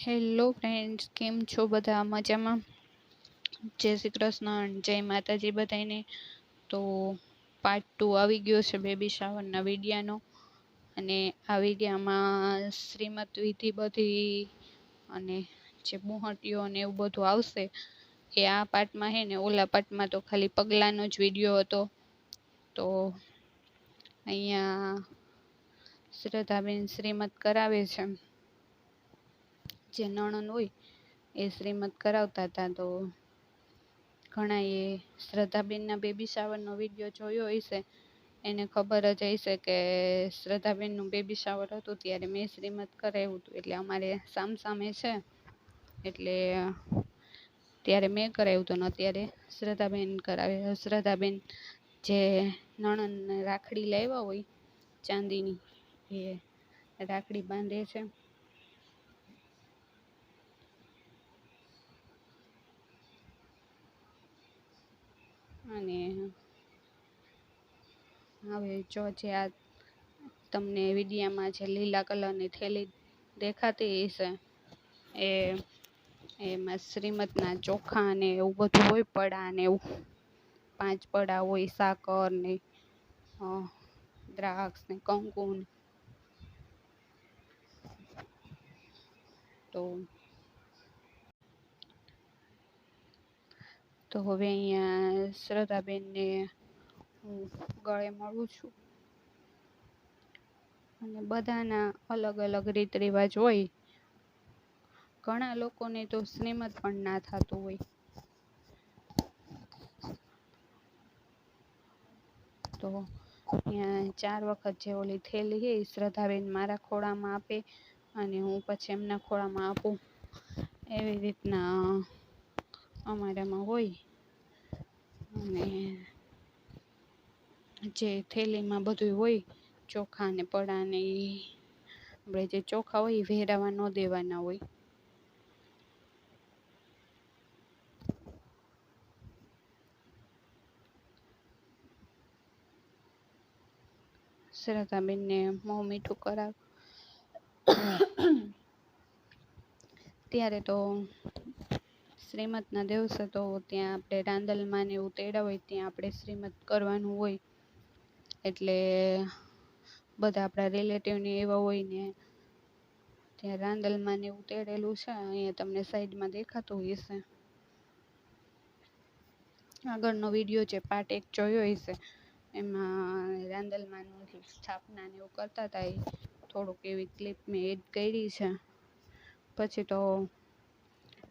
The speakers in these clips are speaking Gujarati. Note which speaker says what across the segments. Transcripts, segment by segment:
Speaker 1: હેલો ફ્રેન્ડ્સ કેમ છો બધા? મજામાં? જય શ્રી કૃષ્ણ જય માતાજી બધાને તો પાર્ટ ટુ આવી ગયો છે બેબી શાવરના વિડીયાનો અને આ વિડીયામાં શ્રીમત વિધિ બધી અને જે બુહટીઓ ને એવું બધું આવશે, એ આ પાર્ટમાં હે ને, ઓલા પાર્ટમાં તો ખાલી પગલાંનો જ વીડિયો હતો. તો અહીંયા શ્રદ્ધાબેન શ્રીમત કરાવે છે. જે નણંદ હોય, એ શ્રીમત કરાવતા હતા. તો ઘણા એ શ્રદ્ધાબેનના બેબી શાવરનો વીડિયો જોયો હશે. એને ખબર જ હશે કે શ્રદ્ધાબેનનું બેબી શાવર હતું ત્યારે મેં શ્રીમત કરાવ્યું હતું. એટલે અમારે સામસામે છે. એટલે ત્યારે મેં કરાવ્યું હતું ને અત્યારે શ્રદ્ધાબેન કરાવે, શ્રદ્ધાબેન જે નણંદને રાખડી લાવ્યા હોય, ચાંદીની, એ રાખડી બાંધે છે. અને હવે જો જે આ તમને વિડીયામાં જે લીલા કલરની થેલી દેખાતી હશે, એ એમાં શ્રીમતના ચોખા ને એવું બધું હોય, પડા ને એવું. પાંચ પડા હોય, સાકર ને દ્રાક્ષ ને, કંકુ તો તો હવે અહીંયા શ્રદ્ધાબેનને હું ગળે મળું છું. અને બધાના અલગ અલગ રીત રિવાજ હોય, ઘણા લોકોને તો શ્રીમત પણ ના થતું હોય. તો અહીંયા ચાર વખત જે ઓલી થેલી છે એ શ્રદ્ધાબેન મારા ખોળામાં આપે અને હું પછી એમના ખોળામાં આપું. એવી રીતના અમારામાં હોય. અને જે થેલીમાં બધું હોય, ચોખા ને પડા ને એ આપણે જે ચોખા હોય એ વહેરાવા ન દેવાના હોય. શ્રદ્ધાબેનને મોં મીઠું કરાવ. ત્યારે તો શ્રીમતના દિવસે તો ત્યાં આપણે રાંદલમાં ને એવું તેડા હોય, ત્યાં આપણે શ્રીમત કરવાનું હોય. એટલે બધા આપણા રિલેટિવને એવા હોય ને ત્યાં રાંદલમાં ને એવું તેડેલું છે. અહીંયા તમને સાઈડમાં દેખાતું હશે. આગળનો વીડિયો જે પાર્ટ એક જોયો હશે. એમાં રાંદલમાંનું સ્થાપના ને એવું કરતા હતા એ. થોડુંક એવી ક્લિપ મેં એડ કરી છે. પછી તો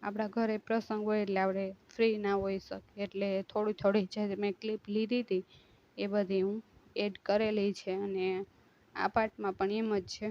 Speaker 1: આપણા ઘરે પ્રસંગ હોય એટલે આપણે ફ્રી ના હોઈ શકીએ. એટલે થોડી થોડી જે મેં ક્લિપ લીધી હતી એ બધી હું એડ કરેલી છે અને આ પાર્ટમાં પણ એમ જ છે.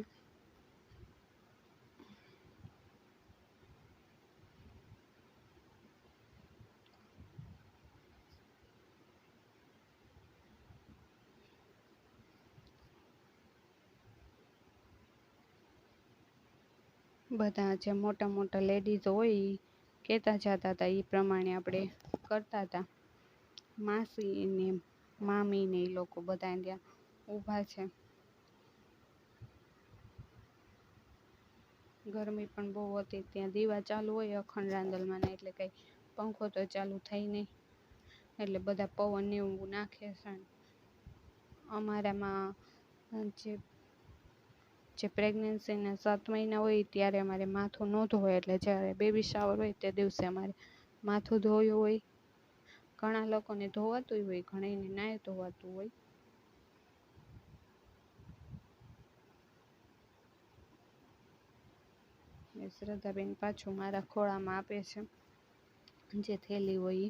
Speaker 1: બધા જે મોટા મોટા લેડીઝ હોય એ કહેતા જતા હતા એ પ્રમાણે આપણે કરતા હતા. માસી ને મામી ને એ લોકો બધા ત્યાં ઊભા છે. ગરમી પણ બહુ હતી, ત્યાં દીવા ચાલુ હોય અખંડ રાંદલમાં એટલે કંઈ પંખો તો ચાલુ થાય નહીં એટલે બધા પવન ને એવું નાખે છે. અમારામાં જે જે પ્રેગ્નન્સીના સાત મહિના હોય ત્યારે અમારે માથું ન ધોવાય એટલે જ્યારે બેબી શાવર હોય તે દિવસે અમારે માથું ધોયું હોય. ઘણા લોકોને ધોવાતું હોય, ઘણાને નાય ધોવાતું હોય. શ્રદ્ધાબેન પાછું મારા ખોળામાં આપે છે. જે થેલી હોય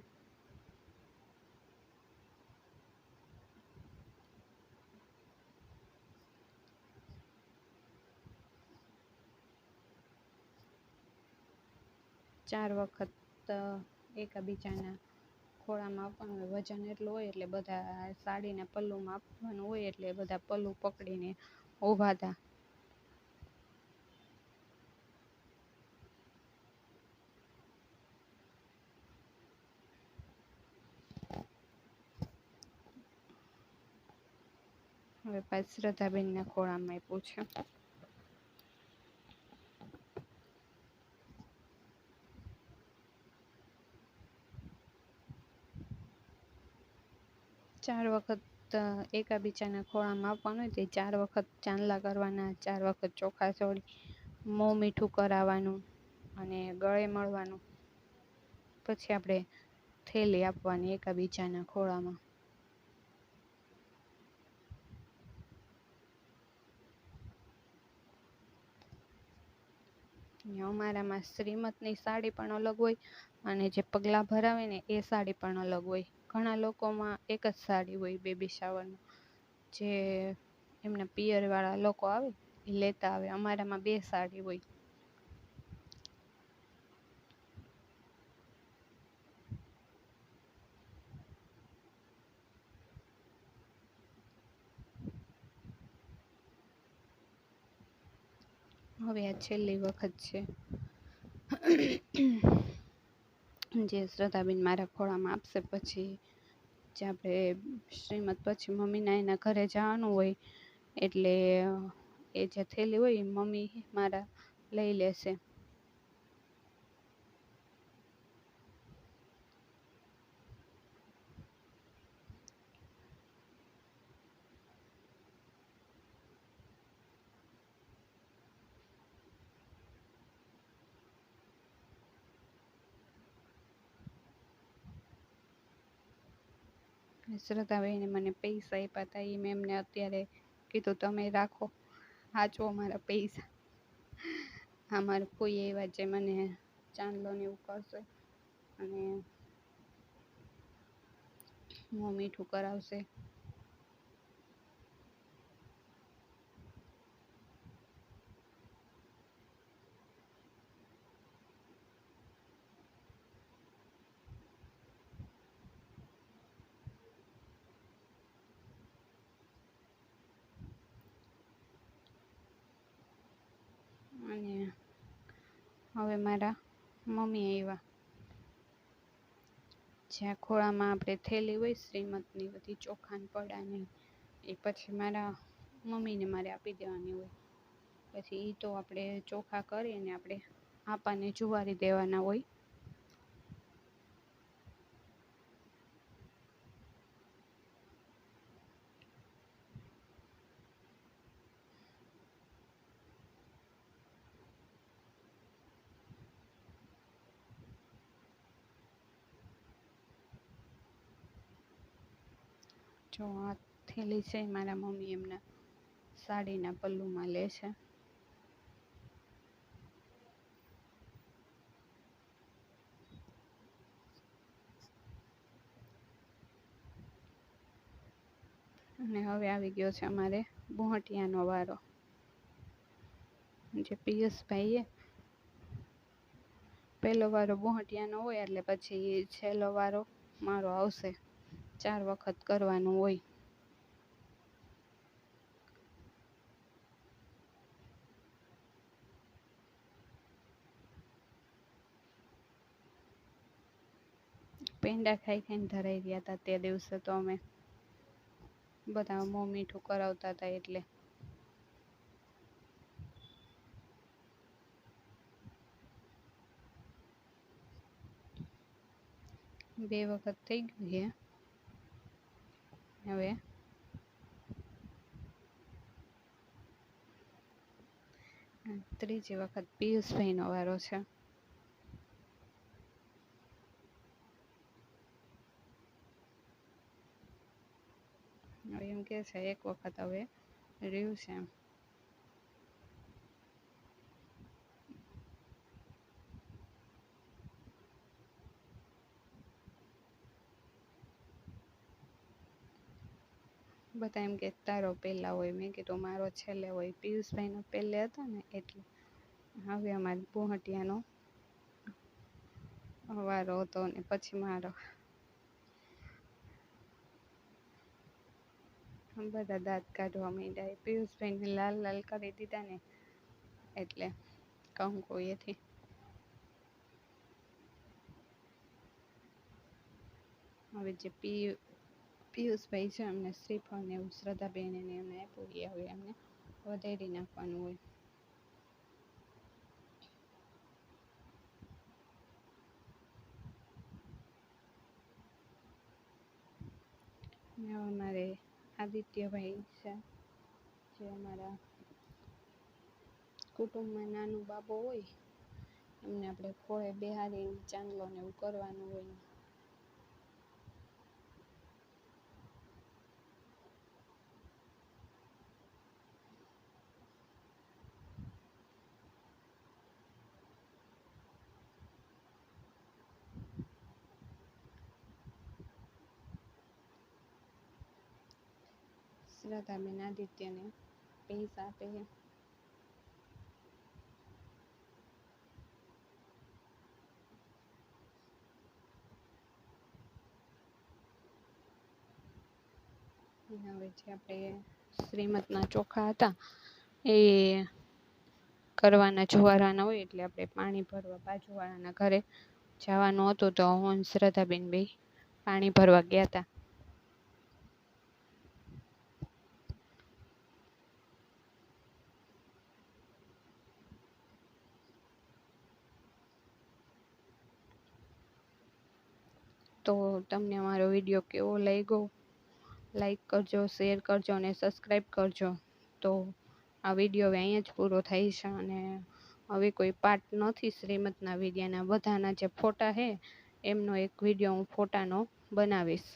Speaker 1: ચાર વખત એકાબીજાના ખોળામાં આપવાનું હોય વજન એટલું હોય એટલે બધા સાડીને પલ્લુમાં આપવાનું હોય એટલે બધા પલ્લુ પકડીને ઊભા હતા હવે પાછી શ્રદ્ધાબેનના ખોળામાં આપ્યું ચાર વખત એકાબીજાના ખોળામાં આપવાનું હોય તે ચાર વખત ચાંદલા કરવાના, ચાર વખત ચોખા ચોળી મોં મીઠું કરાવવાનું અને ગળે મળવાનું. પછી આપણે થેલી આપવાની એકાબીજાના ખોળામાં. અમારામાં શ્રીમતની સાડી પણ અલગ હોય અને જે પગલાં ભરાવે ને એ સાડી પણ અલગ હોય. ઘણા લોકોમાં એક જ સાડી હોય બેબી શાવરમાં જે એમના પિયરવાળા લોકો આવે એ લેતા આવે. અમારામાં બે સાડી હોય. હવે આ છેલ્લી વખત છે. જે શ્રદ્ધાબેન મારા ખોળામાં આપશે પછી જે આપણે શ્રીમદ પછી મમ્મીના એના ઘરે જવાનું હોય, એટલે એ જે થેલી હોય એ મમ્મી મારા લઈ લેશે. શ્રદ્ધાબેને મને પૈસા આપ્યા હતા એ મેં એમને અત્યારે કીધું, તમે રાખો સાચવો મારા પૈસા. આ મારા કોઈ એવા જે મને ચાંદલો ને એવું કરશે અને મોં મીઠું કરાવશે. અને હવે મારા મમ્મી આવ્યા જ્યાં ખોળામાં આપણે થેલી હોય, શ્રીમતની બધી ચોખાન પડાની એ પછી મારા મમ્મીને મારે આપી દેવાની હોય. પછી એ તો આપણે ચોખા કરીને આપણે આપાને જુવારી દેવાના હોય. જો આ થેલી છે, મારા મમ્મી એમના સાડીના પલ્લુમાં લે છે. અને હવે આવી ગયો છે અમારે બોહટિયાનો વારો. જે પિયુષભાઈએ પહેલો વારો બોહટિયાનો હોય, એટલે પછી છેલ્લો વારો મારો આવશે. ચાર વખત કરવાનું હોય. પેંડા ખાઈ ખાઈને ધરાઈ ગયા હતા તે દિવસે તો અમે. બધા મોં મીઠું કરાવતા હતા એટલે. બે વખત થઈ ગયું છે હવે. ત્રીજી વખત પિયુષભાઈનો વારો છે. એમ કે છે, એક વખત હવે રહ્યું છે એમ. બધા એમ કે તારો પહેલાં હોય, મેં કીધું મારો છેલ્લે હોય. પિયુષભાઈનો પહેલે હતો ને એટલે. હવે અમારે પોહટિયાનો વારો હતો ને પછી મારો. બધા દાંત કાઢવા માંડ્યા. પિયુષભાઈને લાલ લાલ કરી દીધા ને એટલે કંકુ એથી. હવે જે પિયુ પિયુષભાઈ છે એમને શ્રીફળ ને એવું, શ્રદ્ધાબેન એને એમને આપ્યું એ એમને વધારી નાખવાનું હોય. અમારે આદિત્યભાઈ છે, જે અમારા કુટુંબમાં નાનું બાબો હોય, એમને આપણે ખોળે બેહાડી ચાંદલો ને એવું કરવાનું હોય. શ્રદ્ધાબેન આદિત્યને પૈસા આપે છે. હવે જે આપણે શ્રીમતના ચોખા હતા, એ કરવાના જોવાના હોય એટલે આપણે પાણી ભરવા બાજુવાળાના ઘરે જવાનું હતું તો હું શ્રદ્ધાબેન બે પાણી ભરવા ગયા હતા. તો તમને મારો વીડિયો કેવો લાગ્યો? લાઈક કરજો શેર કરજો અને સબસ્ક્રાઈબ કરજો. તો આ વીડિયો હવે અહીંયા જ પૂરો થાય છે અને હવે કોઈ પાર્ટ નથી શ્રીમતના વિડીયોના બધાના જે ફોટા છે, એમનો એક વીડિયો હું ફોટાનો બનાવીશ.